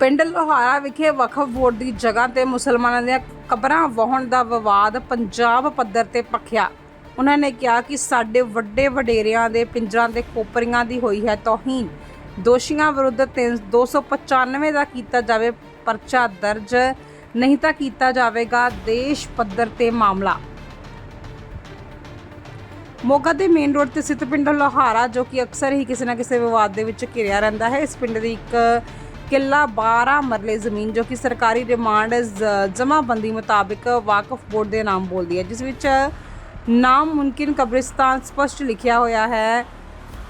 ਪਿੰਡ ਲੋਹਾਰਾ ਵਿਖੇ ਵਕਫ ਬੋਰਡ ਦੀ ਜਗ੍ਹਾ ਤੇ ਮੁਸਲਮਾਨਾਂ ਦੀਆਂ ਕਬਰਾਂ ਵਾਹਣ ਦਾ ਵਿਵਾਦ ਪੰਜਾਬ ਪੱਧਰ ਤੇ ਪਖਿਆ ਉਹਨਾਂ ਨੇ ਕਿਹਾ ਕਿ ਸਾਡੇ ਵੱਡੇ ਵਡੇਰਿਆਂ ਦੇ ਪਿੰਜਰਾਂ ਦੇ ਕੋਪਰੀਆਂ ਦੀ ਹੋਈ ਹੈ ਤੋਹੀਨ। ਦੋਸ਼ੀਆਂ ਵਿਰੁੱਧ ਤਿੰਨ- 295 ਦਾ ਕੀਤਾ ਜਾਵੇ ਪਰਚਾ ਦਰਜ, ਨਹੀਂ ਤਾਂ ਕੀਤਾ ਜਾਵੇਗਾ ਦੇਸ਼ ਪੱਧਰ ਤੇ ਮਾਮਲਾ। ਮੋਗਾ ਦੇ ਮੇਨ ਰੋਡ ਤੇ ਸਥਿਤ ਪਿੰਡ ਲੋਹਾਰਾ, ਜੋ ਕਿ ਅਕਸਰ ਹੀ ਕਿਸੇ ਨਾ ਕਿਸੇ ਵਿਵਾਦ ਦੇ ਵਿੱਚ ਘਿਰਿਆ ਰਹਿੰਦਾ ਹੈ, ਇਸ ਪਿੰਡ ਦੀ ਇੱਕ ਕਿੱਲਾ 12 ਮਰਲੇ ਜ਼ਮੀਨ ਜੋ ਕਿ ਸਰਕਾਰੀ ਰਿਮਾਂਡ ਜਮਾਬੰਦੀ ਮੁਤਾਬਿਕ ਵਾਕਫ ਬੋਰਡ ਦੇ ਨਾਮ ਬੋਲਦੀ ਹੈ, ਜਿਸ ਵਿੱਚ ਨਾਮ ਮੁਮਕਿਨ ਕਬਰਿਸਤਾਨ ਸਪਸ਼ਟ ਲਿਖਿਆ ਹੋਇਆ ਹੈ,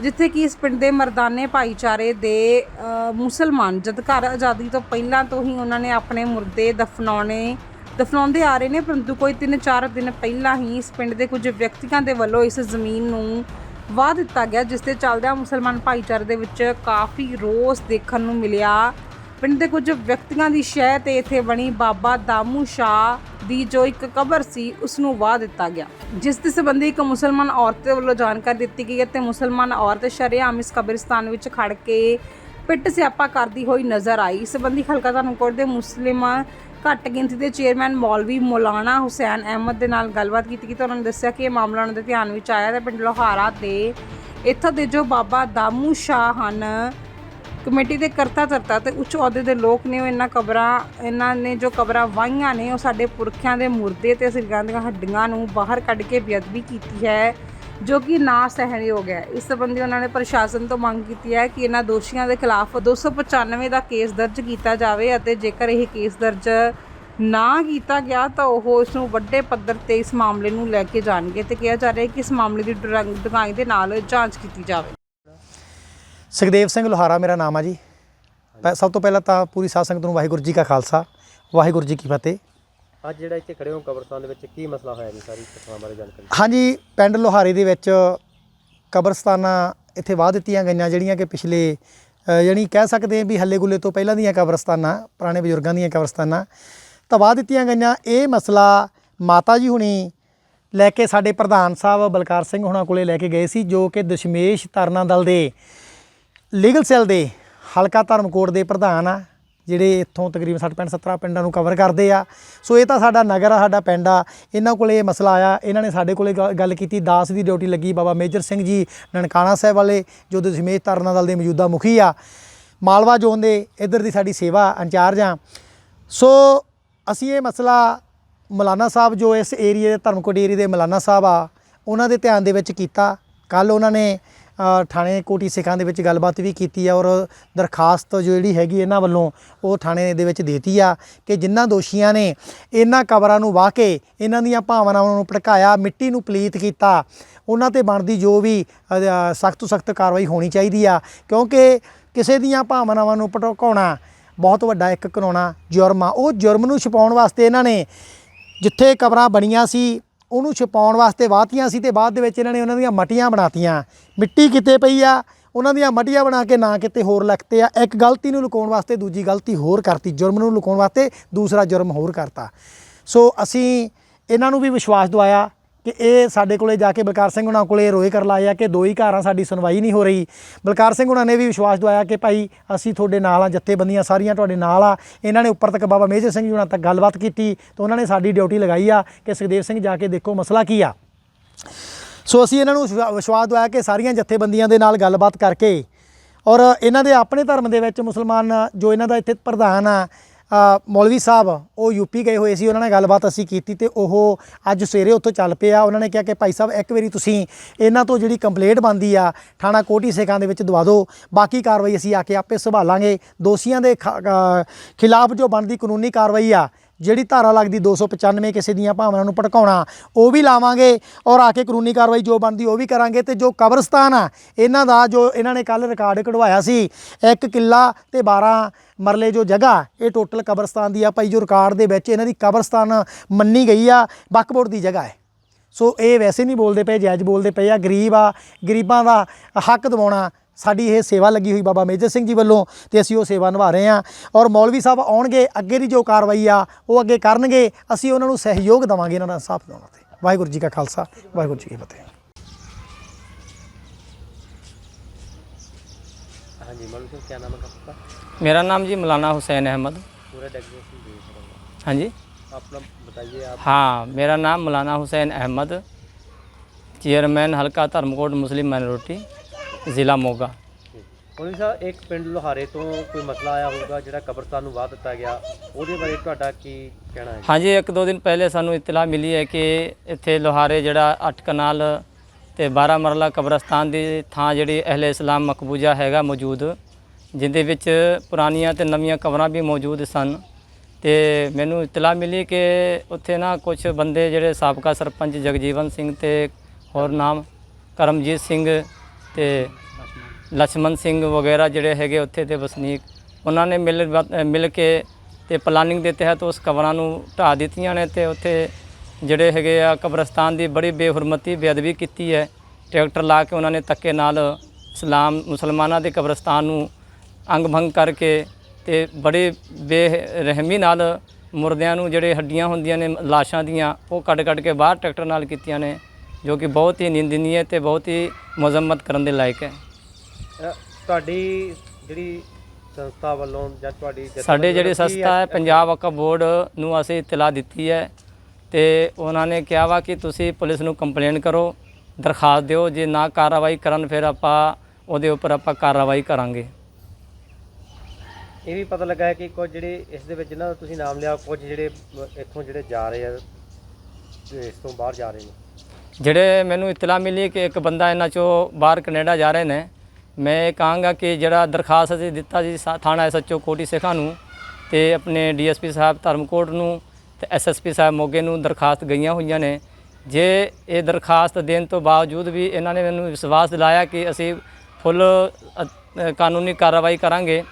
ਜਿੱਥੇ ਕਿ ਇਸ ਪਿੰਡ ਦੇ ਮਰਦਾਨੇ ਭਾਈਚਾਰੇ ਦੇ ਮੁਸਲਮਾਨ ਜਦ ਘਰ ਆਜ਼ਾਦੀ ਤੋਂ ਪਹਿਲਾਂ ਤੋਂ ਹੀ ਉਹਨਾਂ ਨੇ ਆਪਣੇ ਮੁਰਦੇ ਦਫਨਾਉਣੇ, ਦਫਨਾਉਂਦੇ ਆ ਰਹੇ ਨੇ, ਪਰੰਤੂ ਕੋਈ 3-4 ਦਿਨ ਪਹਿਲਾਂ ਹੀ ਇਸ ਪਿੰਡ ਦੇ ਕੁਝ ਵਿਅਕਤੀਆਂ ਦੇ ਵੱਲੋਂ ਇਸ ਜ਼ਮੀਨ ਨੂੰ ਵਾਹ ਦਿੱਤਾ ਗਿਆ, ਜਿਸ ਦੇ ਚੱਲਦਿਆਂ ਮੁਸਲਮਾਨ ਭਾਈਚਾਰੇ ਦੇ ਵਿੱਚ ਕਾਫੀ ਰੋਸ ਦੇਖਣ ਨੂੰ ਮਿਲਿਆ। ਪਿੰਡ ਦੇ ਕੁਝ ਵਿਅਕਤੀਆਂ ਦੀ ਸ਼ਹਿ ਤੇ ਇੱਥੇ ਬਣੀ ਬਾਬਾ ਦਾਮੂ ਸ਼ਾਹ ਦੀ ਜੋ ਇੱਕ ਕਬਰ ਸੀ, ਉਸ ਨੂੰ ਵਾਹ ਦਿੱਤਾ ਗਿਆ। ਜਿਸ ਦੇ ਸੰਬੰਧੀ ਇੱਕ ਮੁਸਲਮਾਨ ਔਰਤ ਵੱਲੋਂ ਜਾਣਕਾਰੀ ਦਿੱਤੀ ਗਈ ਹੈ ਤੇ ਮੁਸਲਮਾਨ ਔਰਤ ਸ਼ਰੇਆਮ ਇਸ ਕਬਰਿਸਤਾਨ ਵਿੱਚ ਖੜ ਕੇ ਪਿੱਟ ਸਿਆਪਾ ਕਰਦੀ ਹੋਈ ਨਜ਼ਰ ਆਈ। ਇਸ ਸੰਬੰਧੀ ਹਲਕਾ ਧਰਮਕੋਟ ਦੇ ਮੁਸਲਿਮ ਘੱਟ ਗਿਣਤੀ ਦੇ ਚੇਅਰਮੈਨ ਮੌਲਵੀ ਮੌਲਾਨਾ ਹੁਸੈਨ ਅਹਿਮਦ ਦੇ ਨਾਲ ਗੱਲਬਾਤ ਕੀਤੀ ਤਾਂ ਉਹਨਾਂ ਨੇ ਦੱਸਿਆ ਕਿ ਇਹ ਮਾਮਲਾ ਉਹਨਾਂ ਦੇ ਧਿਆਨ ਵਿੱਚ ਆਇਆ ਤੇ ਪਿੰਡ ਲੋਹਾਰਾ ਦੇ ਇੱਥੋਂ ਦੇ ਜੋ ਬਾਬਾ ਦਾਮੂ ਸ਼ਾਹ ਹਨ, ਕਮੇਟੀ ਦੇ ਕਰਤਾ ਧਰਤਾ ਤੇ ਉੱਚ ਅਹੁਦੇ ਦੇ ਲੋਕ ਨੇ, ਉਹ ਇਹਨਾਂ ਕਬਰਾਂ, ਇਹਨਾਂ ਨੇ ਜੋ ਕਬਰਾਂ ਵਾਹੀਆਂ ਨੇ, ਉਹ ਸਾਡੇ ਪੁਰਖਿਆਂ ਦੇ ਮੁਰਦੇ ਤੇ ਸਿਰਗਾਂ ਦੀਆਂ ਹੱਡੀਆਂ ਨੂੰ ਬਾਹਰ ਕੱਢ ਕੇ ਬੇਅਦਬੀ ਕੀਤੀ ਹੈ। ਜੋ ਕਿ ਨਾ ਸਹਿਣਯੋਗ ਹੈ। ਇਸ ਸੰਬੰਧੀ ਉਹਨਾਂ ਨੇ ਪ੍ਰਸ਼ਾਸਨ ਤੋਂ ਮੰਗ ਕੀਤੀ ਹੈ ਕਿ ਇਹਨਾਂ ਦੋਸ਼ੀਆਂ ਦੇ ਖਿਲਾਫ 295 ਦਾ ਕੇਸ ਦਰਜ ਕੀਤਾ ਜਾਵੇ ਅਤੇ ਜੇਕਰ ਇਹ ਕੇਸ ਦਰਜ ਨਾ ਕੀਤਾ ਗਿਆ ਤਾਂ ਉਹ ਇਸ ਨੂੰ ਵੱਡੇ ਪੱਧਰ ਤੇ ਇਸ ਮਾਮਲੇ ਨੂੰ ਲੈ ਕੇ ਜਾਣਗੇ ਤੇ ਕਿਹਾ ਜਾ ਰਿਹਾ ਹੈ ਕਿ ਇਸ ਮਾਮਲੇ ਦੀ ਡੂੰਘਾਈ ਡੂੰਘਾਈ ਦੇ ਨਾਲ ਜਾਂਚ ਕੀਤੀ ਜਾਵੇ। ਸੁਖਦੇਵ ਸਿੰਘ ਲੋਹਾਰਾ, ਮੇਰਾ ਨਾਮ ਆ ਜੀ। ਸਭ ਤੋਂ ਪਹਿਲਾਂ ਤਾਂ ਪੂਰੀ ਸਾਧ ਸੰਗਤ ਨੂੰ ਵਾਹਿਗੁਰੂ ਜੀ ਕਾ ਖਾਲਸਾ, ਵਾਹਿਗੁਰੂ ਜੀ ਕੀ ਫਤਿਹ। ਅੱਜ ਜਿਹੜਾ ਇੱਥੇ ਖੜੇ ਹੋ ਕਬਰਸਤਾਨ ਦੇ ਵਿੱਚ ਕੀ ਮਸਲਾ ਹੋਇਆ ਜੀ? ਸਾਰੀ ਘਟਨਾ ਬਾਰੇ ਜਾਣਕਾਰੀ। ਹਾਂਜੀ ਪਿੰਡ ਲੋਹਾਰੇ ਦੇ ਵਿੱਚ ਕਬਰਸਤਾਨਾਂ ਇੱਥੇ ਵਾਹ ਦਿੱਤੀਆਂ ਗਈਆਂ ਜਿਹੜੀਆਂ ਕਿ ਪਿਛਲੇ ਅ, ਯਾਨੀ ਕਹਿ ਸਕਦੇ ਹਾਂ ਵੀ ਹੱਲੇ ਗੁੱਲੇ ਤੋਂ ਪਹਿਲਾਂ ਦੀਆਂ ਕਬਰਸਤਾਨਾਂ ਪੁਰਾਣੇ ਬਜ਼ੁਰਗਾਂ ਦੀਆਂ ਕਬਰਸਤਾਨਾਂ ਤਾਂ ਵਾਹ ਦਿੱਤੀਆਂ ਗਈਆਂ। ਇਹ ਮਸਲਾ ਮਾਤਾ ਜੀ ਹੁਣੀ ਲੈ ਕੇ ਸਾਡੇ ਪ੍ਰਧਾਨ ਸਾਹਿਬ ਬਲਕਾਰ ਸਿੰਘ ਹੁਣਾਂ ਕੋਲੇ ਲੈ ਕੇ ਗਏ ਸੀ ਜੋ ਕਿ ਦਸ਼ਮੇਸ਼ ਤਰਨਾ ਦਲ ਦੇ ਲੀਗਲ ਸੈੱਲ ਦੇ ਹਲਕਾ ਧਰਮਕੋਟ ਦੇ ਪ੍ਰਧਾਨ ਆ। ਜਿਹੜੇ ਇੱਥੋਂ ਤਕਰੀਬਨ 60 65 70 ਪਿੰਡਾਂ ਨੂੰ ਕਵਰ ਕਰਦੇ ਆ। ਸੋ ਇਹ ਤਾਂ ਸਾਡਾ ਨਗਰ ਆ, ਸਾਡਾ ਪਿੰਡ ਆ। ਇਹਨਾਂ ਕੋਲੇ ਇਹ ਮਸਲਾ ਆਇਆ। ਇਹਨਾਂ ਨੇ ਸਾਡੇ ਕੋਲੇ ਗ- ਗੱਲ ਕੀਤੀ। ਦਾਸ ਦੀ ਡਿਊਟੀ ਲੱਗੀ ਬਾਬਾ ਮੇਜਰ ਸਿੰਘ ਜੀ ਨਨਕਾਣਾ ਸਾਹਿਬ ਵਾਲੇ, ਜੋ ਦਸ਼ਮੇਸ਼ ਤਰਨਾ ਦਲ ਦੇ ਮੌਜੂਦਾ ਮੁਖੀ ਆ। ਮਾਲਵਾ ਜ਼ੋਨ ਦੇ ਇੱਧਰ ਦੀ ਸਾਡੀ ਸੇਵਾ ਇੰਚਾਰਜ ਆ। ਸੋ ਅਸੀਂ ਇਹ ਮਸਲਾ ਮਲਾਨਾ ਸਾਹਿਬ, ਜੋ ਇਸ ਏਰੀਏ ਦੇ ਧਰਮਕੋਟ ਏਰੀਏ ਦੇ ਮਲਾਨਾ ਸਾਹਿਬ ਆ, ਉਹਨਾਂ ਦੇ ਧਿਆਨ ਦੇ ਵਿੱਚ ਕੀਤਾ। ਕੱਲ ਉਹਨਾਂ ਨੇ ਥਾਣੇ ਕੋਟੀ ਸਿੱਖਾਂ ਦੇ ਵਿੱਚ ਗੱਲਬਾਤ ਵੀ ਕੀਤੀ ਆ ਔਰ ਦਰਖਾਸਤ ਜਿਹੜੀ ਹੈਗੀ ਇਹਨਾਂ ਵੱਲੋਂ ਉਹ ਥਾਣੇ ਦੇ ਵਿੱਚ ਦੇਤੀ ਆ ਕਿ ਜਿਨ੍ਹਾਂ ਦੋਸ਼ੀਆਂ ਨੇ ਇਹਨਾਂ ਕਬਰਾਂ ਨੂੰ ਵਾਹ ਕੇ ਇਹਨਾਂ ਦੀਆਂ ਭਾਵਨਾਵਾਂ ਨੂੰ ਭੜਕਾਇਆ, ਮਿੱਟੀ ਨੂੰ ਪਲੀਤ ਕੀਤਾ, ਉਹਨਾਂ ਤੇ ਬਣਦੀ ਜੋ ਵੀ ਸਖਤ ਤੋਂ ਸਖਤ ਕਾਰਵਾਈ ਹੋਣੀ ਚਾਹੀਦੀ ਆ, ਕਿਉਂਕਿ ਕਿਸੇ ਦੀਆਂ ਭਾਵਨਾਵਾਂ ਨੂੰ ਭੜਕਾਉਣਾ ਬਹੁਤ ਵੱਡਾ ਇੱਕ ਕਾਨੂੰਨਾ ਜੁਰਮ ਆ। ਉਹ ਜੁਰਮ ਨੂੰ ਛੁਪਾਉਣ ਵਾਸਤੇ ਇਹਨਾਂ ਨੇ ਜਿੱਥੇ ਕਬਰਾਂ ਬਣੀਆਂ ਸੀ ਉਹਨੂੰ ਛੁਪਾਉਣ ਵਾਸਤੇ ਵਾਹਤੀਆਂ ਸੀ ਤੇ ਬਾਅਦ ਦੇ ਵਿੱਚ ਇਹਨਾਂ ਨੇ ਉਹਨਾਂ ਦੀਆਂ ਮਟੀਆਂ ਬਣਾਤੀਆਂ। ਮਿੱਟੀ ਕਿਤੇ ਪਈ ਆ? ਉਹਨਾਂ ਦੀਆਂ ਮਟੀਆਂ ਬਣਾ ਕੇ ਨਾ ਕਿਤੇ ਹੋਰ ਲਗਤੇ ਆ। ਇੱਕ ਗਲਤੀ ਨੂੰ ਲੁਕਾਉਣ ਵਾਸਤੇ ਦੂਜੀ ਗਲਤੀ ਹੋਰ ਕਰਤੀ। ਜੁਰਮ ਨੂੰ ਲੁਕਾਉਣ ਵਾਸਤੇ ਦੂਸਰਾ ਜੁਰਮ ਹੋਰ ਕਰਤਾ। ਸੋ ਅਸੀਂ ਇਹਨਾਂ ਨੂੰ ਵੀ ਵਿਸ਼ਵਾਸ ਦਵਾਇਆ। ਕਿ ਇਹ ਸਾਡੇ ਕੋਲੇ ਜਾ ਕੇ ਬਲਕਾਰ ਸਿੰਘ ਉਹਨਾਂ ਕੋਲੇ ਰੋਏ ਕਰ ਲਾਇਆ ਕਿ ਦੋ ਹੀ ਘਰਾਂ ਸਾਡੀ ਸੁਣਵਾਈ ਨਹੀਂ ਹੋ ਰਹੀ। ਬਲਕਾਰ ਸਿੰਘ ਉਹਨਾਂ ਨੇ ਵੀ ਵਿਸ਼ਵਾਸ ਦਵਾਇਆ ਕਿ ਭਾਈ ਅਸੀਂ ਤੁਹਾਡੇ ਨਾਲ ਆ, ਜੱਥੇਬੰਦੀਆਂ ਸਾਰੀਆਂ ਤੁਹਾਡੇ ਨਾਲ ਆ। ਇਹਨਾਂ ਨੇ ਉੱਪਰ ਤੱਕ ਬਾਬਾ ਮੇਜਰ ਸਿੰਘ ਜੀ ਉਹਨਾਂ ਤੱਕ ਗੱਲਬਾਤ ਕੀਤੀ ਤੇ ਉਹਨਾਂ ਨੇ ਸਾਡੀ ਡਿਊਟੀ ਲਗਾਈ ਆ ਕਿ ਸੁਖਦੇਵ ਸਿੰਘ ਜਾ ਕੇ ਦੇਖੋ ਮਸਲਾ ਕੀ ਆ। ਸੋ ਅਸੀਂ ਇਹਨਾਂ ਨੂੰ ਵਿਸ਼ਵਾ- ਵਿਸ਼ਵਾਸ ਦਵਾਇਆ ਕਿ ਸਾਰੀਆਂ ਜੱਥੇਬੰਦੀਆਂ ਦੇ ਨਾਲ ਗੱਲਬਾਤ ਕਰਕੇ ਔਰ ਇਹਨਾਂ ਦੇ ਆਪਣੇ ਧਰਮ ਦੇ ਵਿੱਚ ਮੁਸਲਮਾਨ ਜੋ ਇਹਨਾਂ ਦਾ ਇੱਥੇ ਪ੍ਰਧਾਨ ਆ ਮੌਲਵੀ ਸਾਹਿਬ, ਉਹ ਯੂਪੀ ਗਏ ਹੋਏ ਸੀ, ਉਹਨਾਂ ਨਾਲ ਗੱਲਬਾਤ ਅਸੀਂ ਕੀਤੀ ਤੇ ਉਹ ਅੱਜ ਸਵੇਰੇ ਉੱਥੋਂ ਚੱਲ ਪਿਆ ਉਹਨਾਂ ਨੇ ਕਿਹਾ ਕਿ ਭਾਈ ਸਾਹਿਬ, ਇੱਕ ਵਾਰੀ ਤੁਸੀਂ ਇਹਨਾਂ ਤੋਂ ਜਿਹੜੀ ਕੰਪਲੇਂਟ ਬੰਦੀ ਆ, ਥਾਣਾ ਕੋਟੀ ਸੇਖਾਂ ਦੇ ਵਿੱਚ ਦਵਾ ਦਿਓ। ਬਾਕੀ ਕਾਰਵਾਈ ਅਸੀਂ ਆ ਕੇ ਆਪੇ ਸੰਭਾਲਾਂਗੇ। ਦੋਸ਼ੀਆਂ ਦੇ ਖ- ਖਿਲਾਫ ਜੋ ਬਣਦੀ ਕਾਨੂੰਨੀ ਕਾਰਵਾਈ ਆ ਜਿਹੜੀ ਧਾਰਾ ਲੱਗਦੀ 295 ਕਿਸੇ ਦੀਆਂ ਭਾਵਨਾ ਨੂੰ ਭੜਕਾਉਣਾ, ਉਹ ਵੀ ਲਾਵਾਂਗੇ ਔਰ ਆ ਕੇ ਕਾਨੂੰਨੀ ਕਾਰਵਾਈ ਜੋ ਬਣਦੀ ਉਹ ਵੀ ਕਰਾਂਗੇ ਤੇ ਜੋ ਕਬਰਸਤਾਨ ਆ, ਇਹਨਾਂ ਦਾ ਜੋ ਇਹਨਾਂ ਨੇ ਕੱਲ ਰਿਕਾਰਡ ਕਢਵਾਇਆ ਸੀ, ਇੱਕ ਕਿੱਲਾ ਤੇ 12 ਮਰਲੇ ਜੋ ਜਗ੍ਹਾ, ਇਹ ਟੋਟਲ ਕਬਰਸਤਾਨ ਦੀ ਆ ਭਾਈ ਜੋ ਰਿਕਾਰਡ ਦੇ ਵਿੱਚ ਇਹਨਾਂ ਦੀ ਕਬਰਸਤਾਨ ਮੰਨੀ ਗਈ ਆ, ਬਕਬੋਰਡ ਦੀ ਜਗ੍ਹਾ ਹੈ। ਸੋ ਇਹ ਵੈਸੇ ਨਹੀਂ ਬੋਲਦੇ ਪਏ ਜਾਇਜ਼ ਬੋਲਦੇ ਪਏ ਆ, ਗਰੀਬ ਆ, ਗਰੀਬਾਂ ਦਾ ਹੱਕ ਦਿਵਾਉਣਾ ਸਾਡੀ ਇਹ ਸੇਵਾ ਲੱਗੀ ਹੋਈ ਬਾਬਾ ਮੇਜਰ ਸਿੰਘ ਜੀ ਵੱਲੋਂ ਤੇ ਅਸੀਂ ਉਹ ਸੇਵਾ ਨਿਭਾ ਰਹੇ ਹਾਂ ਔਰ ਮੌਲਵੀ ਸਾਹਿਬ ਆਉਣਗੇ ਅੱਗੇ ਦੀ ਜੋ ਕਾਰਵਾਈ ਆ ਉਹ ਅੱਗੇ ਕਰਨਗੇ ਅਸੀਂ ਉਹਨਾਂ ਨੂੰ ਸਹਿਯੋਗ ਦੇਵਾਂਗੇ ਇਹਨਾਂ ਦਾ ਇਨਸਾਫ ਦਿਵਾਉਣ ਤੇ ਵਾਹਿਗੁਰੂ ਜੀ ਕਾ ਖਾਲਸਾ ਵਾਹਿਗੁਰੂ ਜੀ ਕੀ ਫਤਿਹ ਹਾਂਜੀ ਮੌਲਵੀ ਸਿੰਘ ਕੀ ਨਾਮ ਹੈ आपका मेरा नाम जी मौलाना हुसैन अहमद पूरा डेजिग्नेशन दे सकूंगा हाँ जी अपना बताइए आप हाँ मेरा नाम मौलाना हुसैन अहमद चेयरमैन हल्का धर्मकोट मुस्लिम माइनॉरिटी ਜ਼ਿਲ੍ਹਾ ਮੋਗਾ। ਹੁਣ ਸਾਹਿਬ ਇੱਕ ਪਿੰਡ ਲੋਹਾਰੇ ਤੋਂ ਕੋਈ ਮਸਲਾ ਆਇਆ ਹੋਊਗਾ ਜਿਹੜਾ ਕਬਰਸਤਾਨ ਨੂੰ ਵਾਹ ਦਿੱਤਾ ਗਿਆ ਉਹਦੇ ਬਾਰੇ ਤੁਹਾਡਾ ਕੀ ਕਹਿਣਾ ਹੈ? ਹਾਂਜੀ ਇੱਕ ਦੋ ਦਿਨ ਪਹਿਲੇ ਸਾਨੂੰ ਇਤਲਾਹ ਮਿਲੀ ਹੈ ਕਿ ਇੱਥੇ ਲੋਹਾਰੇ ਜਿਹੜਾ ਅੱਠ ਕਨਾਲ ਤੇ 12 ਮਰਲਾ ਕਬਰਸਤਾਨ ਦੀ ਥਾਂ ਜਿਹੜੀ ਅਹਲੇ ਇਸਲਾਮ ਮਕਬੂਜਾ ਹੈਗਾ ਮੌਜੂਦ ਜਿੰਦੇ ਵਿੱਚ ਪੁਰਾਣੀਆਂ ਤੇ ਨਵੀਆਂ ਕਬਰਾਂ ਵੀ ਮੌਜੂਦ ਸਨ। ਤੇ ਮੈਨੂੰ ਇਤਲਾਹ ਮਿਲੀ ਕਿ ਉੱਥੇ ਨਾ ਕੁਝ ਬੰਦੇ ਜਿਹੜੇ ਸਾਬਕਾ ਸਰਪੰਚ ਜਗਜੀਵਨ ਸਿੰਘ ਤੇ ਹੋਰ ਨਾਮ ਕਰਮਜੀਤ ਸਿੰਘ ਤੇ ਲਛਮਣ ਸਿੰਘ ਵਗੈਰਾ ਜਿਹੜੇ ਹੈਗੇ ਉੱਥੇ ਦੇ ਵਸਨੀਕ, ਉਹਨਾਂ ਨੇ ਮਿਲ ਵ- ਮਿਲ ਕੇ ਤੇ ਪਲਾਨਿੰਗ ਦੇ ਤਹਿਤ ਉਸ ਕਬਰਾਂ ਨੂੰ ਢਾਹ ਦਿੱਤੀਆਂ ਨੇ ਤੇ ਉੱਥੇ ਜਿਹੜੇ ਹੈਗੇ ਆ ਕਬਰਸਤਾਨ ਦੀ ਬੜੀ ਬੇਹੁਰਮਤੀ, ਬੇਅਦਬੀ ਕੀਤੀ ਹੈ। ਟਰੈਕਟਰ ਲਾ ਕੇ ਉਹਨਾਂ ਨੇ ਧੱਕੇ ਨਾਲ ਇਸਲਾਮ ਮੁਸਲਮਾਨਾਂ ਦੇ ਕਬਰਸਤਾਨ ਨੂੰ ਅੰਗ ਭੰਗ ਕਰਕੇ ਤੇ ਬੜੇ ਬੇਰਹਿਮੀ ਨਾਲ ਮੁਰਦਿਆਂ ਨੂੰ ਜਿਹੜੇ ਹੱਡੀਆਂ ਹੁੰਦੀਆਂ ਨੇ, ਲਾਸ਼ਾਂ ਦੀਆਂ, ਉਹ ਕੱਢ ਕੱਢ ਕੇ ਬਾਹਰ ਟਰੈਕਟਰ ਨਾਲ ਕੀਤੀਆਂ ਨੇ। ਜੋ ਕਿ ਬਹੁਤ ਹੀ ਨਿੰਦਨੀय ਤੇ ਬਹੁਤ ਹੀ ਮੁਜ਼ੰਮਤ ਕਰਨ ਦੇ ਲਾਇਕ ਹੈ। ਅ, ਤੁਹਾਡੀ ਜਿਹੜੀ ਸੰਸਥਾ ਵੱਲੋਂ ਜਾਂ ਤੁਹਾਡੀ ਜਥੇਬੰਦੀ ਸਾਡੇ ਜਿਹੜੀ ਵੱਲੋਂ ਕੀ ਸੰਸਥਾ ਹੈ ਪੰਜਾਬ ਵਕਫ ਬੋਰਡ ਨੂੰ ਅਸੀਂ ਇਤਲਾਹ ਦਿੱਤੀ ਹੈ ਤੇ ਉਹਨਾਂ ਨੇ ਕਿਹਾ ਵਾ ਕਿ ਤੁਸੀਂ ਪੁਲਿਸ ਨੂੰ ਕੰਪਲੇਂਟ ਕਰੋ ਦਰਖਾਸਤ ਦਿਓ ਜੇ ਨਾ ਕਾਰਵਾਈ ਕਰਨ ਫਿਰ ਆਪਾਂ ਉਹਦੇ ਉੱਪਰ ਆਪਾਂ ਕਾਰਵਾਈ ਕਰਾਂਗੇ। ਇਹ ਵੀ ਪਤਾ ਲੱਗਾ ਹੈ ਕਿ ਕੁਝ ਜਿਹੜੇ ਇਸ ਦੇ ਵਿੱਚ ਨਾ ਤੁਸੀਂ ਨਾਮ ਲਿਆ ਕੁਝ ਜਿਹੜੇ ਅ, ਇੱਥੋਂ ਜਿਹੜੇ ਜਾ ਰਹੇ ਆ ਤੇ ਇਸ ਤੋਂ ਬਾਹਰ ਜਾ ਰਹੇ ਨੇ। ਜਿਹੜੇ ਮੈਨੂੰ ਇਤਲਾਹ ਮਿਲੀ ਕਿ ਇੱਕ ਬੰਦਾ ਇਹਨਾਂ ਚੋਂ ਬਾਹਰ ਕੈਨੇਡਾ ਜਾ ਰਹੇ ਨੇ, ਮੈਂ ਇਹ ਕਹਾਂਗਾ ਕਿ ਜਿਹੜਾ ਦਰਖਾਸਤ ਅਸੀਂ ਦਿੱਤਾ ਜੀ ਸਾ- ਥਾਣਾ ਐਸਐਚਓ ਕੋਟੀ ਸਿੱਖਾਂ ਨੂੰ ਤੇ ਆਪਣੇ ਡੀਐਸਪੀ ਸਾਹਿਬ ਧਰਮਕੋਟ ਨੂੰ ਤੇ ਐਸਐਸਪੀ ਸਾਹਿਬ ਮੋਗੇ ਨੂੰ ਦਰਖਾਸਤ ਗਈਆਂ ਹੋਈਆਂ ਨੇ। ਜੇ ਇਹ ਦਰਖਾਸਤ ਦੇਣ ਤੋਂ ਬਾਵਜੂਦ ਵੀ ਇਹਨਾਂ ਨੇ ਮੈਨੂੰ ਵਿਸ਼ਵਾਸ ਦਿਲਾਇਆ ਕਿ ਅਸੀਂ ਫੁੱਲ ਕਾਨੂੰਨੀ ਕਾਰਵਾਈ ਕਰਾਂਗੇ,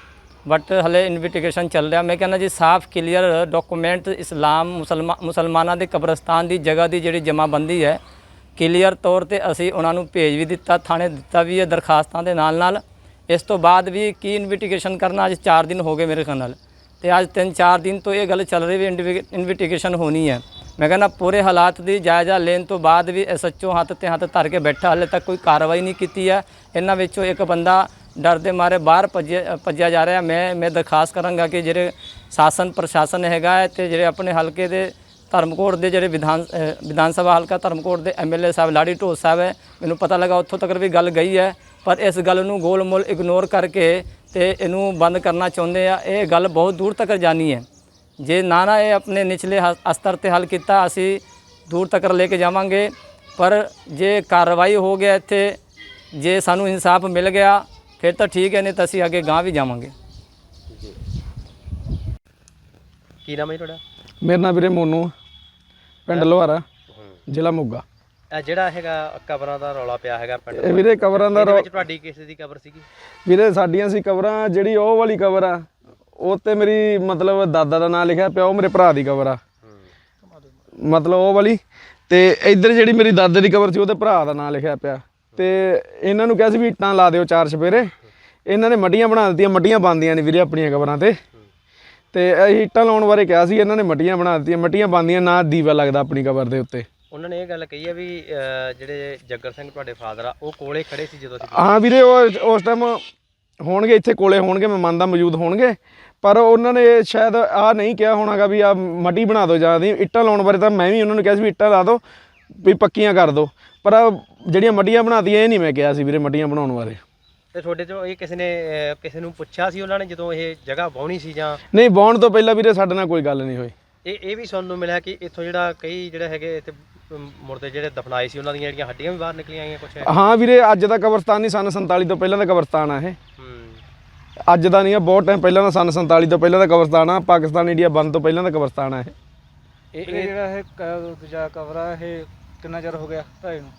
ਬਟ ਹਲੇ ਇਨਵੈਸਟੀਗੇਸ਼ਨ ਚੱਲ ਰਿਹਾ। ਮੈਂ ਕਹਿੰਦਾ ਜੀ, ਸਾਫ਼, ਕਲੀਅਰ ਡਾਕੂਮੈਂਟ ਇਸਲਾਮ ਮੁਸਲਮਾਨ ਮੁਸਲਮਾਨਾਂ ਦੇ ਕਬਰਸਤਾਨ ਦੀ ਜਗ੍ਹਾ ਦੀ ਜਿਹੜੀ ਜਮ੍ਹਾਂਬੰਦੀ ਹੈ ਕਲੀਅਰ ਤੌਰ ਤੇ ਅਸੀਂ ਉਹਨਾਂ ਨੂੰ ਭੇਜ ਵੀ ਦਿੱਤਾ, ਥਾਣੇ ਦਿੱਤਾ ਵੀ ਹੈ ਦਰਖਾਸਤਾਂ ਦੇ ਨਾਲ ਨਾਲ। ਇਸ ਤੋਂ ਬਾਅਦ ਵੀ ਕੀ ਇਨਵੈਸਟੀਗੇਸ਼ਨ ਕਰਨਾ, ਅੱਜ 4 ਦਿਨ ਹੋ ਗਏ ਮੇਰੇ ਖਿਆਲ ਨਾਲ। ਤੇ ਅੱਜ 3-4 ਦਿਨ ਤੋਂ ਇਹ ਗੱਲ ਚੱਲ ਰਹੀ ਵੀ ਇਨਵੈਸਟੀਗੇਸ਼ਨ ਹੋਣੀ ਹੈ। ਮੈਂ ਕਹਿੰਦਾ ਪੂਰੇ ਹਾਲਾਤ ਦੀ ਜਾਇਜ਼ਾ ਲੈਣ ਤੋਂ ਬਾਅਦ ਵੀ ਐਸਐਚਓ ਹੱਥ ਤੇ ਹੱਥ ਧਰ ਕੇ ਬੈਠਾ, ਹਾਲੇ ਤੱਕ ਕੋਈ ਕਾਰਵਾਈ ਨਹੀਂ ਕੀਤੀ ਹੈ। ਇਹਨਾਂ ਵਿੱਚੋਂ ਇੱਕ ਬੰਦਾ ਡਰ ਦੇ ਮਾਰੇ ਬਾਹਰ ਭੱਜਿਆ ਭੱਜਿਆ ਜਾ ਰਿਹਾ। ਮੈਂ ਮੈਂ ਦਰਖਾਸਤ ਕਰਾਂਗਾ ਕਿ ਜਿਹੜੇ ਸ਼ਾਸਨ, ਪ੍ਰਸ਼ਾਸਨ ਹੈਗਾ ਹੈ ਤੇ ਜਿਹੜੇ ਆਪਣੇ ਹਲਕੇ ਦੇ ਧਰਮਕੋਟ ਦੇ ਜਿਹੜੇ ਵਿਧਾਨ ਵਿਧਾਨ ਸਭਾ ਹਲਕਾ ਧਰਮਕੋਟ ਦੇ ਐਮਐਲਏ ਸਾਹਿਬ, ਲਾੜੀ ਢੋਸ ਸਾਹਿਬ ਹੈ। ਮੈਨੂੰ ਪਤਾ ਲੱਗਾ ਉੱਥੋਂ ਤੱਕ ਵੀ ਗੱਲ ਗਈ ਹੈ, ਪਰ ਇਸ ਗੱਲ ਨੂੰ ਗੋਲ-ਮੋਲ ਇਗਨੋਰ ਕਰਕੇ ਤੇ ਇਹਨੂੰ ਬੰਦ ਕਰਨਾ ਚਾਹੁੰਦੇ ਆ। ਇਹ ਗੱਲ ਬਹੁਤ ਦੂਰ ਤੱਕ ਜਾਣੀ ਹੈ। ਜੇ ਨਾ ਨਾ ਇਹ ਆਪਣੇ ਨਿਚਲੇ ਹ- ਅਸਤਰ ਤੇ ਹੱਲ ਕੀਤਾ, ਅਸੀਂ ਦੂਰ ਤੱਕ ਲੈ ਕੇ ਜਾਵਾਂਗੇ। ਪਰ ਜੇ ਕਾਰਵਾਈ ਹੋ ਗਿਆ ਇੱਥੇ, ਜੇ ਸਾਨੂੰ ਇਨਸਾਫ ਮਿਲ ਗਿਆ, ਫਿਰ ਤਾਂ ਠੀਕ ਹੈ, ਨਹੀਂ ਤਾਂ ਅਸੀਂ ਅੱਗੇ ਗਾਂ ਵੀ ਜਾਵਾਂਗੇ। ਕੀ ਨਾਮ ਹੈ ਤੁਹਾਡਾ? ਮੇਰਾ ਨਾਮ ਵੀਰੇ ਮੋਨੂ ਪਿੰਡ ਲੋਹਾਰਾ ਜ਼ਿਲ੍ਹਾ ਮੋਗਾ। ਇਹ ਜਿਹੜਾ ਹੈਗਾ ਕਬਰਾਂ ਦਾ ਰੌਲਾ ਪਿਆ ਹੈਗਾ ਪਿੰਡ ਇਹ ਵੀਰੇ ਕਬਰਾਂ ਦਾ ਇਹਦੇ ਰੌ- ਵਿੱਚ ਤੁਹਾਡੀ ਕਿਸੇ ਦੀ ਕਬਰ ਸੀਗੀ? ਵੀਰੇ ਸਾਡੀਆਂ ਸੀ ਕਬਰਾਂ ਜਿਹੜੀ ਉਹ ਵਾਲੀ ਕਬਰ ਆ ਉਹ ਤੇ ਮੇਰੀ ਮਤਲਬ ਦਾਦਾ ਦਾ ਨਾਮ ਲਿਖਿਆ ਪਿਆ ਉਹ ਮੇਰੇ ਭਰਾ ਦੀ ਕਬਰ ਆ। ਮਤਲਬ ਉਹ ਵਾਲੀ ਤੇ ਇੱਧਰ ਜਿਹੜੀ ਮੇਰੀ ਦਾਦੇ ਦੀ ਕਬਰ ਸੀ ਉਹਦੇ ਭਰਾ ਦਾ ਨਾਮ ਲਿਖਿਆ ਪਿਆ। ਤੇ ਇਹਨਾਂ ਨੂੰ ਕਿਹਾ ਸੀ ਵੀ ਇੱਟਾਂ ਲਾ ਦਿਓ ਚਾਰ ਚਪੇਰੇ ਇਹਨਾਂ ਨੇ ਮੱਡੀਆਂ ਬਣਾ ਦਿੱਤੀਆਂ ਮੱਡੀਆਂ ਬੰਦੀਆਂ ਨੇ ਵੀਰੇ ਆਪਣੀਆਂ ਕਬਰਾਂ ਤੇ। ਤੇ ਇਹ ਇੱਟਾਂ ਲਾਉਣ ਬਾਰੇ ਕਿਹਾ ਸੀ ਇਹਨਾਂ ਨੇ ਮੱਡੀਆਂ ਬਣਾ ਦਿੱਤੀਆਂ ਮੱਡੀਆਂ ਬੰਦੀਆਂ ਨਾ ਦੀਵਾ ਲੱਗਦਾ ਆਪਣੀ ਕਬਰ ਦੇ ਉੱਤੇ। ਉਹਨਾਂ ਨੇ ਇਹ ਗੱਲ ਕਹੀ ਹੈ ਵੀ ਜਿਹੜੇ ਜੱਗਰ ਸਿੰਘ ਤੁਹਾਡੇ ਫਾਦਰ ਆ ਉਹ ਕੋਲੇ ਖੜੇ ਸੀ ਜਦੋਂ ਅਸੀਂ ਹਾਂ ਵੀਰੇ ਉਹ ਉਸ ਟਾਈਮ ਹੋਣਗੇ ਇੱਥੇ ਕੋਲੇ ਹੋਣਗੇ ਮੈਂ ਮੰਨਦਾ ਮੌਜੂਦ ਹੋਣਗੇ। ਪਰ ਉਹਨਾਂ ਨੇ ਸ਼ਾਇਦ ਆ ਨਹੀਂ ਕਿਹਾ ਹੋਣਾਗਾ ਵੀ ਆ ਮੱਡੀ ਬਣਾ ਦਿਓ ਜਾਂ ਦੀ ਇੱਟਾਂ ਲਾਉਣ ਬਾਰੇ ਤਾਂ ਮੈਂ ਵੀ ਉਹਨਾਂ ਨੂੰ ਕਿਹਾ ਸੀ ਵੀ ਇੱਟਾਂ ਲਾ ਦਿਓ ਵੀ ਪੱਕੀਆਂ ਕਰ ਦਿਓ। ਪਰ ਆਹ ਜਿਹੜੀਆਂ ਮੱਡੀਆਂ ਬਣਾਤੀਆਂ ਇਹ ਨਹੀਂ ਮੈਂ ਕਿਹਾ ਸੀ ਵੀਰੇ ਮੱਡੀਆਂ ਬਣਾਉਣ ਬਾਰੇ। ਤੇ ਤੁਹਾਡੇ ਤੋਂ ਇਹ ਕਿਸੇ ਨੇ ਕਿਸੇ ਨੂੰ ਪੁੱਛਿਆ ਸੀ ਉਹਨਾਂ ਨੇ ਜਦੋਂ ਇਹ ਜਗ੍ਹਾ ਵਾਹੁਣੀ ਸੀ ਜਾਂ? ਨਹੀਂ ਬੌਣ ਤੋਂ ਪਹਿਲਾਂ ਵੀਰੇ ਸਾਡੇ ਨਾਲ ਕੋਈ ਗੱਲ ਨਹੀਂ ਹੋਈ। ਇਹ ਇਹ ਵੀ ਸੁਣਨ ਨੂੰ ਮਿਲਿਆ ਕਿ ਇੱਥੋਂ ਜਿਹੜਾ ਕਈ ਜਿਹੜੇ ਹੈਗੇ ਇੱਥੇ ਅਮ, ਮੁਰਦੇ ਜਿਹੜੇ ਦਫਨਾਏ ਸੀ ਉਹਨਾਂ ਦੀਆਂ ਜਿਹੜੀਆਂ ਹੱਡੀਆਂ ਵੀ ਬਾਹਰ ਨਿਕਲੀਆਂ ਆਈਆਂ ਕੁਛ? ਹਾਂ ਵੀਰੇ ਅੱਜ ਦਾ ਕਬਰਸਤਾਨ ਨਹੀਂ ਸਨ 47 ਤੋਂ ਪਹਿਲਾਂ ਦਾ ਕਬਰਸਤਾਨ ਆ ਇਹ। ਹੂੰ। ਅੱਜ ਦਾ ਨਹੀਂ ਆ ਬਹੁਤ ਟਾਈਮ ਪਹਿਲਾਂ ਦਾ ਸਨ 47 ਤੋਂ ਪਹਿਲਾਂ ਦਾ ਕਬਰਸਤਾਨ ਆ ਪਾਕਿਸਤਾਨ ਇੰਡੀਆ ਬੰਦ ਤੋਂ ਪਹਿਲਾਂ ਦਾ ਕਬਰਸਤਾਨ ਆ ਇਹ। ਇਹ ਜਿਹੜਾ ਇਹ ਕ- ਦੂਜਾ ਕਵਰ ਆ ਇਹ ਕਿੰਨਾ ਚਿਰ ਹੋ ਗਿਆ ਢਾਈ ਨੂੰ?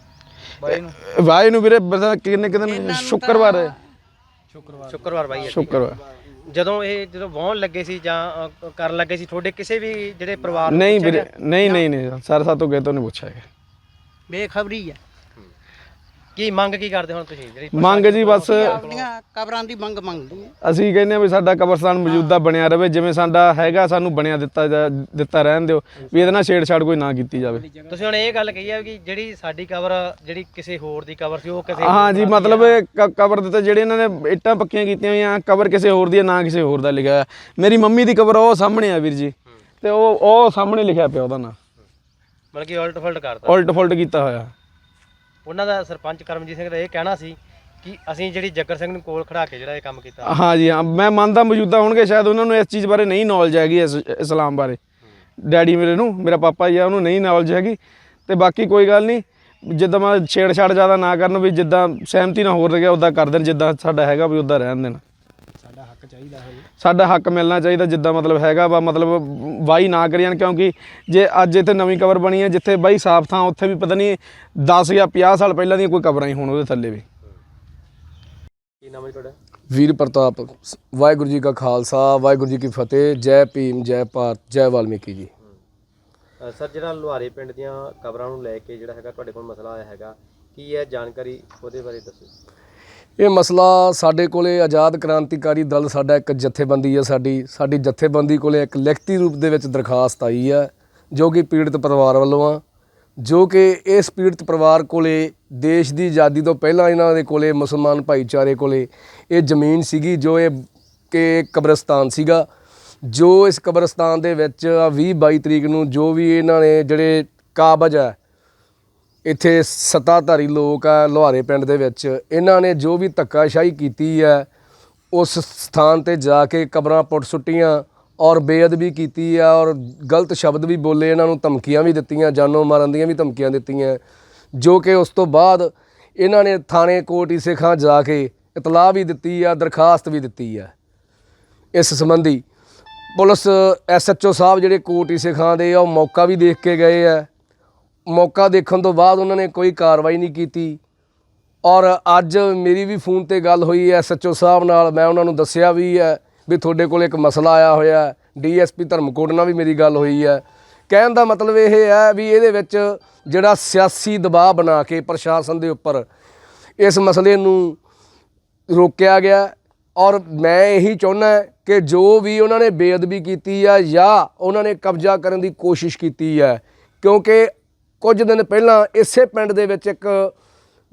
ਵਾਏ ਨੂੰ। ਵੀਰੇ ਪਤਾ ਕਿੰਨੇ ਕਿੰਨੇ ਸ਼ੁੱਕਰਵਾਰ ਹੈ। ਸ਼ੁੱਕਰਵਾਰ। ਬਾਈ ਹੈ ਸ਼ੁੱਕਰਵਾਰ। ਜਦੋਂ ਇਹ ਜਦੋਂ ਵਾਹੁਣ ਲੱਗੇ ਸੀ ਜਾਂ ਅ, ਕਰਨ ਲੱਗੇ ਸੀ ਤੁਹਾਡੇ ਕਿਸੇ ਵੀ ਜਿਹੜੇ ਪਰਿਵਾਰ ਨੂੰ ਨਹੀਂ ਪੁੱਛਿਆ ਵੀਰੇ ਨਹੀਂ ਨਹੀਂ ਨਹੀਂ ਸਰ ਸਾਤੋਂ ਗਏ ਤੋਂ ਨਹੀਂ ਪੁੱਛਿਆ ਹੈਗਾ ਬੇਖਬਰੀ ਆ ਕੀ ਮੰਗ ਕੀ ਕਰਦੇ ਹੁਣ ਤੁਸੀਂ? ਜਿਹੜੀ ਮੰਗ ਜੀ ਬਸ ਆਪਣੀਆਂ ਕਬਰਾਂ ਦੀ ਮੰਗ ਮੰਗਦੀ ਹੈ। ਅਸੀਂ ਕਹਿੰਦੇ ਆ ਵੀ ਸਾਡਾ ਕਬਰਸਤਾਨ ਮੌਜੂਦਾ ਬਣਿਆ ਰਵੇ ਜਿਵੇਂ ਸਾਡਾ ਹੈਗਾ ਸਾਨੂੰ ਬਣਿਆ ਦਿੱਤਾ ਜਾ- ਦਿੱਤਾ ਰਹਿਣ ਦਿਓ ਵੀ ਇਹਦੇ ਨਾਲ ਛੇੜਛਾੜ ਕੋਈ ਨਾ ਕੀਤੀ ਜਾਵੇ। ਤੁਸੀਂ ਹੁਣ ਇਹ ਗੱਲ ਕਹੀ ਹੈ ਕਿ ਜਿਹੜੀ ਸਾਡੀ ਕਬਰ ਜਿਹੜੀ ਕਿਸੇ ਹੋਰ ਦੀ ਕਬਰ ਸੀ ਉਹ ਕਿਸੇ ਹਾਂ ਜੀ ਮਤਲਬ ਇਹ ਕ- ਕਬਰ ਦੇ ਤੇ ਜਿਹੜੇ ਇਹਨਾਂ ਨੇ ਇੱਟਾਂ ਪੱਕੀਆਂ ਕੀਤੀਆਂ ਹੋਈਆਂ ਕਬਰ ਕਿਸੇ ਹੋਰ ਦੀ ਹੈ ਨਾ ਕਿਸੇ ਹੋਰ ਦਾ ਲਿਖਿਆ ਹੋਇਆ। ਮੇਰੀ ਮੰਮੀ ਦੀ ਕਬਰ ਉਹ ਸਾਹਮਣੇ ਆ ਵੀਰ ਜੀ। ਤੇ ਉਹ ਉਹ ਸਾਹਮਣੇ ਲਿਖਿਆ ਪਿਆ ਉਹਦਾ ਨਾਂ। ਮਤਲਬ ਕਿ ਉਲਟ ਫੁਲਟ ਕਰਤਾ। ਉਲਟ ਫੁਲਟ ਕੀਤਾ ਹੋਇਆ। ਉਹਨਾਂ ਦਾ ਸਰਪੰਚ ਕਰਮਜੀਤ ਸਿੰਘ ਦਾ ਇਹ ਕਹਿਣਾ ਸੀ ਕਿ ਅਸੀਂ ਜਿਹੜੀ ਜੱਗਰ ਸਿੰਘ ਨੂੰ ਕੋਲ ਖੜਾ ਕੇ ਜਿਹੜਾ ਇਹ ਕੰਮ ਕੀਤਾ। ਹਾਂ ਜੀ ਹਾਂ ਮੈਂ ਮੰਨਦਾ ਮੌਜੂਦਾ ਹੋਣਗੇ ਸ਼ਾਇਦ ਉਹਨਾਂ ਨੂੰ ਇਸ ਚੀਜ਼ ਬਾਰੇ ਨਹੀਂ ਨੌਲੇਜ ਹੈਗੀ ਇਸ ਇਸਲਾਮ ਬਾਰੇ। ਡੈਡੀ ਮੇਰੇ ਨੂੰ ਮੇਰਾ ਪਾਪਾ ਜੀ ਆ ਉਹਨੂੰ ਨਹੀਂ ਨੌਲੇਜ ਹੈਗੀ। ਤੇ ਬਾਕੀ ਕੋਈ ਗੱਲ ਨਹੀਂ ਜਿੱਦਾਂ ਮੈਂ ਛੇੜਛਾੜ ਜ਼ਿਆਦਾ ਨਾ ਕਰਨ ਵੀ ਜਿੱਦਾਂ ਸਹਿਮਤੀ ਨਾਲ ਹੋ ਰਿਹਾ ਉਦਾਂ ਕਰ ਦੇਣ ਜਿੱਦਾਂ ਸਾਡਾ ਹੈਗਾ ਵੀ ਉਦਾਂ ਰਹਿਣ ਦੇਣ। ਹੱਕ ਚਾਹੀਦਾ ਸਾਡਾ ਹੱਕ ਮਿਲਣਾ ਚਾਹੀਦਾ ਜਿੱਦਾਂ ਮਤਲਬ ਹੈਗਾ ਵਾ ਮਤਲਬ ਵਾਈ ਨਾ ਕਰੀਆਂ ਕਿਉਂਕਿ ਜੇ ਅੱਜ ਇੱਥੇ ਨਵੀਂ ਕਬਰ ਬਣੀ ਹੈ ਜਿੱਥੇ ਬਾਈ ਸਾਫ਼ ਥਾਂ ਉੱਥੇ ਵੀ ਪਤਾ ਨਹੀਂ 10 ਜਾਂ 50 ਸਾਲ ਪਹਿਲਾਂ ਦੀਆਂ ਕੋਈ ਕਬਰਾਂ ਹੀ ਹੋਣ ਉਹਦੇ ਥੱਲੇ ਵੀ। ਕੀ ਨਾਮ ਹੈ ਤੁਹਾਡਾ? ਵੀਰ ਪ੍ਰਤਾਪ ਵਾਹਿਗੁਰੂ ਜੀ ਕਾ ਖਾਲਸਾ ਵਾਹਿਗੁਰੂ ਜੀ ਕੀ ਫਤਿਹ ਜੈ ਭੀਮ ਜੈ ਭਾਰਤ ਜੈ ਵਾਲਮੀਕੀ ਜੀ। ਸਰ ਜਿਹੜਾ ਲੁਹਾਰੇ ਪਿੰਡ ਦੀਆਂ ਕਬਰਾਂ ਨੂੰ ਲੈ ਕੇ ਜਿਹੜਾ ਹੈਗਾ ਤੁਹਾਡੇ ਕੋਲ ਮਸਲਾ ਆਇਆ ਹੈਗਾ ਕੀ ਹੈ ਜਾਣਕਾਰੀ ਉਹਦੇ ਬਾਰੇ ਦੱਸੋ? ਇਹ ਮਸਲਾ ਸਾਡੇ ਕੋਲੇ ਆਜ਼ਾਦ ਕ੍ਰਾਂਤੀਕਾਰੀ ਦਲ ਸਾਡਾ ਇੱਕ ਜਥੇਬੰਦੀ ਹੈ ਸਾਡੀ। ਸਾਡੀ ਜਥੇਬੰਦੀ ਕੋਲੇ ਇੱਕ ਲਿਖਤੀ ਰੂਪ ਦੇ ਵਿੱਚ ਦਰਖਾਸਤ ਆਈ ਹੈ ਜੋ ਕਿ ਪੀੜਤ ਪਰਿਵਾਰ ਵੱਲੋਂ ਆ, ਜੋ ਕਿ ਇਸ ਪੀੜਤ ਪਰਿਵਾਰ ਕੋਲੇ, ਦੇਸ਼ ਦੀ ਆਜ਼ਾਦੀ ਤੋਂ ਪਹਿਲਾਂ ਇਹਨਾਂ ਦੇ ਕੋਲੇ, ਮੁਸਲਮਾਨ ਭਾਈਚਾਰੇ ਕੋਲੇ ਇਹ ਜ਼ਮੀਨ ਸੀਗੀ, ਜੋ ਇਹ ਕਿ ਕਬਰਸਤਾਨ ਸੀਗਾ। ਜੋ ਇਸ ਕਬਰਸਤਾਨ ਦੇ ਵਿੱਚ 20 22 ਤਰੀਕ ਨੂੰ ਜੋ ਵੀ ਇਹਨਾਂ ਨੇ ਜਿਹੜੇ ਕਾਬਜ ਹੈ ਇੱਥੇ ਸੱਤਾਧਾਰੀ ਲੋਕ ਆ ਲੋਹਾਰੇ ਪਿੰਡ ਦੇ ਵਿੱਚ। ਇਹਨਾਂ ਨੇ ਜੋ ਵੀ ਧੱਕਾਸ਼ਾਹੀ ਕੀਤੀ ਹੈ, ਉਸ ਸਥਾਨ ਤੇ ਜਾ ਕੇ ਕਬਰਾਂ ਪੁੱਟ ਸੁੱਟੀਆਂ ਔਰ ਬੇਅਦਬੀ ਕੀਤੀ ਆ ਔਰ ਗਲਤ ਸ਼ਬਦ ਵੀ ਬੋਲੇ, ਇਹਨਾਂ ਨੂੰ ਧਮਕੀਆਂ ਵੀ ਦਿੱਤੀਆਂ, ਜਾਨੋਂ ਮਾਰਨ ਦੀਆਂ ਵੀ ਧਮਕੀਆਂ ਦਿੱਤੀਆਂ। ਜੋ ਕਿ ਉਸ ਤੋਂ ਬਾਅਦ ਇਹਨਾਂ ਨੇ ਥਾਣੇ ਕੋਟ ਈਸੇ ਖਾਂ ਜਾ ਕੇ ਇਤਲਾਹ ਵੀ ਦਿੱਤੀ ਆ, ਦਰਖਾਸਤ ਵੀ ਦਿੱਤੀ ਆ। ਇਸ ਸੰਬੰਧੀ ਪੁਲਿਸ ਐਸਐਚਓ ਸਾਹਿਬ ਜਿਹੜੇ ਕੋਟ ਈਸੇ ਖਾਂ ਦੇ ਆ, ਉਹ ਮੌਕਾ ਵੀ ਦੇਖ ਕੇ ਗਏ ਆ। ਮੌਕਾ ਦੇਖਣ ਤੋਂ ਬਾਅਦ ਉਹਨਾਂ ਨੇ ਕੋਈ ਕਾਰਵਾਈ ਨਹੀਂ ਕੀਤੀ। ਔਰ ਅੱਜ ਮੇਰੀ ਵੀ ਫੋਨ ਤੇ ਗੱਲ ਹੋਈ ਹੈ ਐਸਐਚਓ ਸਾਹਿਬ ਨਾਲ। ਮੈਂ ਉਹਨਾਂ ਨੂੰ ਦੱਸਿਆ ਵੀ ਹੈ ਵੀ ਤੁਹਾਡੇ ਕੋਲ ਇੱਕ ਮਸਲਾ ਆਇਆ ਹੋਇਆ ਡੀਐਸਪੀ ਧਰਮਕੋਟ ਨਾਲ ਵੀ ਮੇਰੀ ਗੱਲ ਹੋਈ ਹੈ। ਕਹਿਣ ਦਾ ਮਤਲਬ ਇਹ ਹੈ ਵੀ ਇਹਦੇ ਵਿੱਚ ਜਿਹੜਾ ਸਿਆਸੀ ਦਬਾਅ ਬਣਾ ਕੇ ਪ੍ਰਸ਼ਾਸਨ ਦੇ ਉੱਪਰ ਇਸ ਮਸਲੇ ਨੂੰ ਰੋਕਿਆ ਗਿਆ। ਔਰ ਮੈਂ ਇਹੀ ਚਾਹੁੰਦਾ ਕਿ ਜੋ ਵੀ ਉਹਨਾਂ ਨੇ ਬੇਅਦਬੀ ਕੀਤੀ ਆ ਜਾਂ ਉਹਨਾਂ ਨੇ ਕਬਜ਼ਾ ਕਰਨ ਦੀ ਕੋਸ਼ਿਸ਼ ਕੀਤੀ ਹੈ, ਕਿਉਂਕਿ ਕੁਝ ਦਿਨ ਪਹਿਲਾਂ ਇਸੇ ਪਿੰਡ ਦੇ ਵਿੱਚ ਇੱਕ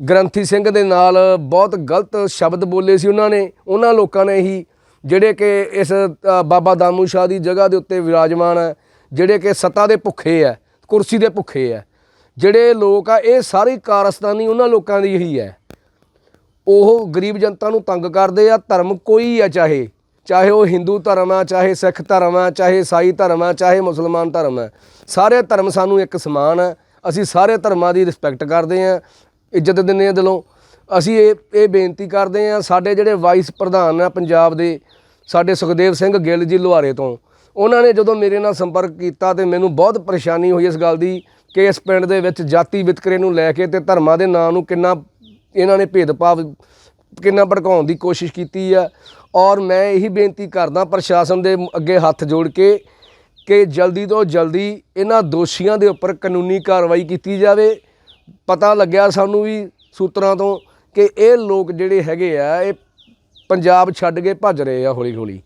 ਗ੍ਰੰਥੀ ਸਿੰਘ ਦੇ ਨਾਲ ਬਹੁਤ ਗਲਤ ਸ਼ਬਦ ਬੋਲੇ ਸੀ ਉਹਨਾਂ ਨੇ। ਉਹਨਾਂ ਲੋਕਾਂ ਨੇ ਹੀ ਜਿਹੜੇ ਕਿ ਇਸ ਬਾਬਾ ਦਾਮੂ ਸ਼ਾਹ ਦੀ ਜਗ੍ਹਾ ਦੇ ਉੱਤੇ ਵਿਰਾਜਮਾਨ ਹੈ, ਜਿਹੜੇ ਕਿ ਸੱਤਾ ਦੇ ਭੁੱਖੇ ਹੈ, ਕੁਰਸੀ ਦੇ ਭੁੱਖੇ ਹੈ। ਜਿਹੜੇ ਲੋਕ ਆ, ਇਹ ਸਾਰੀ ਕਾਰਸਤਾਨੀ ਉਹਨਾਂ ਲੋਕਾਂ ਦੀ ਹੀ ਹੈ। ਉਹ ਗਰੀਬ ਜਨਤਾ ਨੂੰ ਤੰਗ ਕਰਦੇ ਆ, ਧਰਮ ਕੋਈ ਆ ਚਾਹੇ ਚਾਹੇ ਉਹ ਹਿੰਦੂ ਧਰਮ ਆ, ਚਾਹੇ ਸਿੱਖ ਧਰਮ ਆ, ਚਾਹੇ ਈਸਾਈ ਧਰਮ ਆ, ਚਾਹੇ ਮੁਸਲਮਾਨ ਧਰਮ ਆ। ਸਾਰੇ ਧਰਮ ਸਾਨੂੰ ਇੱਕ ਸਮਾਨ ਆ। ਅਸੀਂ ਸਾਰੇ ਧਰਮਾਂ ਦੀ ਰਿਸਪੈਕਟ ਕਰਦੇ ਆ ਇੱਜ਼ਤ ਦਿੰਦੇ ਆ ਦਿਲੋਂ। ਅਸੀਂ ਇਹ ਇਹ ਬੇਨਤੀ ਕਰਦੇ ਆ ਸਾਡੇ ਜਿਹੜੇ ਵਾਈਸ ਪ੍ਰਧਾਨ ਆ ਪੰਜਾਬ ਦੇ, ਸਾਡੇ ਸੁਖਦੇਵ ਸਿੰਘ ਗਿੱਲ ਜੀ ਲੁਹਾਰੇ ਤੋਂ, ਉਹਨਾਂ ਨੇ ਜਦੋਂ ਮੇਰੇ ਨਾਲ ਸੰਪਰਕ ਕੀਤਾ ਤੇ ਮੈਨੂੰ ਬਹੁਤ ਪਰੇਸ਼ਾਨੀ ਹੋਈ ਇਸ ਗੱਲ ਦੀ ਕਿ ਇਸ ਪਿੰਡ ਦੇ ਵਿੱਚ ਜਾਤੀ ਵਿਤਕਰੇ ਨੂੰ ਲੈ ਕੇ ਤੇ ਧਰਮਾਂ ਦੇ ਨਾਂ ਨੂੰ ਕਿੰਨਾ, ਇਹਨਾਂ ਨੇ ਭੇਦਭਾਵ, ਕਿੰਨਾ ਭੜਕਾਉਣ ਦੀ ਕੋਸ਼ਿਸ਼ ਕੀਤੀ ਆ। ਔਰ ਮੈਂ ਇਹੀ ਬੇਨਤੀ ਕਰਦਾ ਪ੍ਰਸ਼ਾਸਨ ਦੇ ਅੱਗੇ ਹੱਥ ਜੋੜ ਕੇ ਕਿ ਜਲਦੀ ਤੋਂ ਜਲਦੀ ਇਹਨਾਂ ਦੋਸ਼ੀਆਂ ਦੇ ਉੱਪਰ ਕਾਨੂੰਨੀ ਕਾਰਵਾਈ ਕੀਤੀ ਜਾਵੇ। ਪਤਾ ਲੱਗਿਆ ਸਾਨੂੰ ਵੀ ਸੂਤਰਾਂ ਤੋਂ ਕਿ ਇਹ ਲੋਕ ਜਿਹੜੇ ਹੈਗੇ ਆ, ਇਹ ਪੰਜਾਬ ਛੱਡ ਕੇ ਭੱਜ ਰਹੇ ਆ ਹੌਲੀ ਹੌਲੀ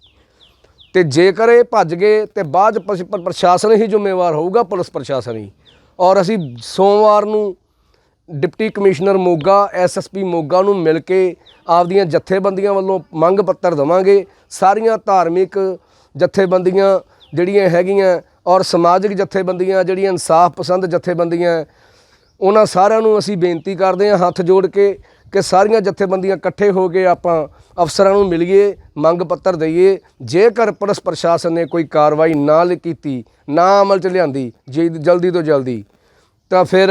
ਤੇ ਜੇਕਰ ਇਹ ਭੱਜ ਗਏ, ਤੇ ਬਾਅਦ 'ਚ ਪ੍ਰਸ਼- ਪ੍ਰਸ਼ਾਸਨ ਹੀ ਜ਼ਿੰਮੇਵਾਰ ਹੋਊਗਾ, ਪੁਲਿਸ ਪ੍ਰਸ਼ਾਸਨ ਹੀ। ਔਰ ਅਸੀਂ ਸੋਮਵਾਰ ਨੂੰ deputy commissioner Moga SSP Moga ਨੂੰ ਮਿਲ ਕੇ ਆਪਦੀਆਂ ਜਥੇਬੰਦੀਆਂ ਵੱਲੋਂ ਮੰਗ ਪੱਤਰ ਦਵਾਂਗੇ। ਸਾਰੀਆਂ ਧਾਰਮਿਕ ਜਥੇਬੰਦੀਆਂ ਜਿਹੜੀਆਂ ਹੈਗੀਆਂ ਔਰ ਸਮਾਜਿਕ ਜਥੇਬੰਦੀਆਂ, ਜਿਹੜੀਆਂ ਇਨਸਾਫ ਪਸੰਦ ਜਥੇਬੰਦੀਆਂ, ਉਹਨਾਂ ਸਾਰਿਆਂ ਨੂੰ ਅਸੀਂ ਬੇਨਤੀ ਕਰਦੇ ਹਾਂ ਹੱਥ ਜੋੜ ਕੇ ਕਿ ਸਾਰੀਆਂ ਜਥੇਬੰਦੀਆਂ ਇਕੱਠੇ ਹੋ ਕੇ ਆਪਾਂ ਅਫਸਰਾਂ ਨੂੰ ਮਿਲੀਏ, ਮੰਗ ਪੱਤਰ ਦਈਏ, ਜੇਕਰ ਪੁਲਿਸ ਪ੍ਰਸ਼ਾਸਨ ਨੇ ਕੋਈ ਕਾਰਵਾਈ ਨਾ ਲ- ਕੀਤੀ, ਨਾ ਅਮਲ ਚ ਲਿਆਂਦੀ, ਜੇ ਜਲਦੀ ਤੋਂ ਜਲਦੀ, ਤਾਂ ਫਿਰ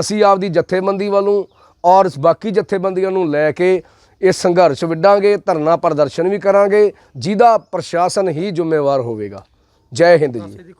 ਅਸੀਂ ਆਪਦੀ ਜਥੇਬੰਦੀ ਵੱਲੋਂ ਔਰ ਬਾਕੀ ਜਥੇਬੰਦੀਆਂ ਨੂੰ ਲੈ ਕੇ ਇਹ ਸੰਘਰਸ਼ ਵਿੱਢਾਂਗੇ, ਧਰਨਾ ਪ੍ਰਦਰਸ਼ਨ ਵੀ ਕਰਾਂਗੇ, ਜਿਹਦਾ ਪ੍ਰਸ਼ਾਸਨ ਹੀ ਜ਼ਿੰਮੇਵਾਰ ਹੋਵੇਗਾ। ਜੈ ਹਿੰਦ ਜੀ।